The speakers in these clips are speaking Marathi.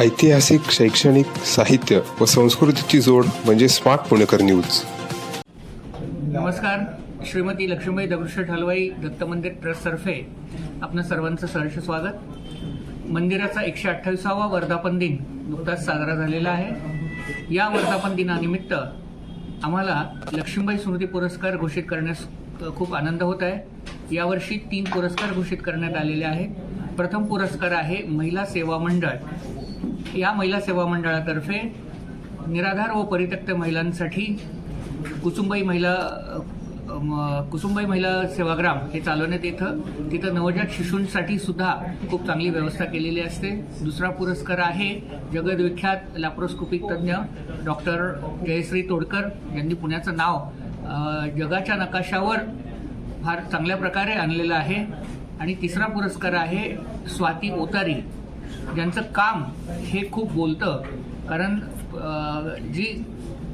ऐतिहासिक शैक्षणिक साहित्य व संस्कृतीची जोड म्हणजे स्मार्ट पुणेकर न्यूज. नमस्कार श्रीमती लक्ष्मीबाई दगडूशेठ हलवाई दत्त मंदिर ट्रस्टतर्फे आपलं सर्वांचं सहर्ष स्वागत. मंदिराचा एकशे अठ्ठावीसावा वर्धापन दिन नुकताच साजरा झालेला आहे. या वर्धापन दिनानिमित्त आम्हाला लक्ष्मीबाई स्मृती पुरस्कार घोषित करण्यास खूप आनंद होत आहे. यावर्षी तीन पुरस्कार घोषित करण्यात आलेले आहेत. प्रथम पुरस्कार आहे महिला सेवा मंडळ. या महिला सेवा मंडळातर्फे निराधार व परित्यक्त महिलांसाठी कुसुंबाई महिला म, कुसुंबाई महिला सेवाग्राम हे चालवण्यात येतं. तिथं नवजात शिशूंसाठी सुद्धा खूप चांगली व्यवस्था केलेली असते. दुसरा पुरस्कार आहे जगदविख्यात लॅप्रोस्कोपिक तज्ज्ञ डॉक्टर जयश्री तोडकर. यांनी पुण्याचं नाव जगाच्या नकाशावर फार चांगल्या प्रकारे आणलेलं आहे. आणि तिसरा पुरस्कार आहे स्वाती ओतारी. ज्यांचं काम हे खूप बोलतं. कारण जी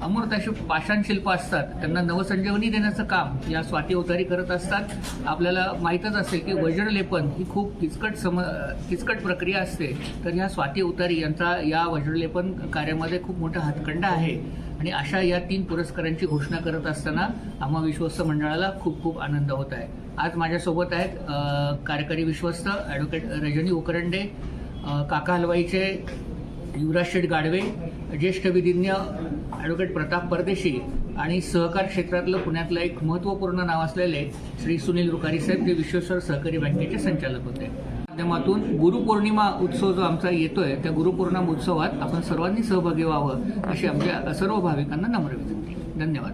अमूर्त अशी पाषाणशिल्प असतात त्यांना नवसंजीवनी देण्याचं काम या स्वाती अवतारी करत असतात. आपल्याला माहीतच असेल की वज्रलेपन ही खूप किचकट सम किचकट प्रक्रिया असते. तर ह्या स्वाती अवतारी यांचा या वज्रलेपन कार्यामध्ये खूप मोठा हातखंडा आहे. आणि अशा या तीन पुरस्कारांची घोषणा करत असताना आम्हा विश्वस्त मंडळाला खूप खूप आनंद होत आहे. आज माझ्यासोबत आहेत कार्यकारी विश्वस्त ॲडव्होकेट रजनी उकरंडे काका हलवाईचे युवराज शेठ गाडवे ज्येष्ठ विधिज्ञ ॲडव्होकेट प्रताप परदेशी आणि सहकार क्षेत्रातलं पुण्यातलं एक महत्त्वपूर्ण नाव असलेले श्री सुनील रुकारी साहेब जे विश्वेश्वर सहकारी बँकेचे संचालक होते. माध्यमातून गुरुपौर्णिमा उत्सव जो आमचा येतोय त्या गुरुपौर्णिमा उत्सवात आपण सर्वांनी सहभागी व्हावं अशी आमच्या सर्व भाविकांना नम्र विनंती. धन्यवाद.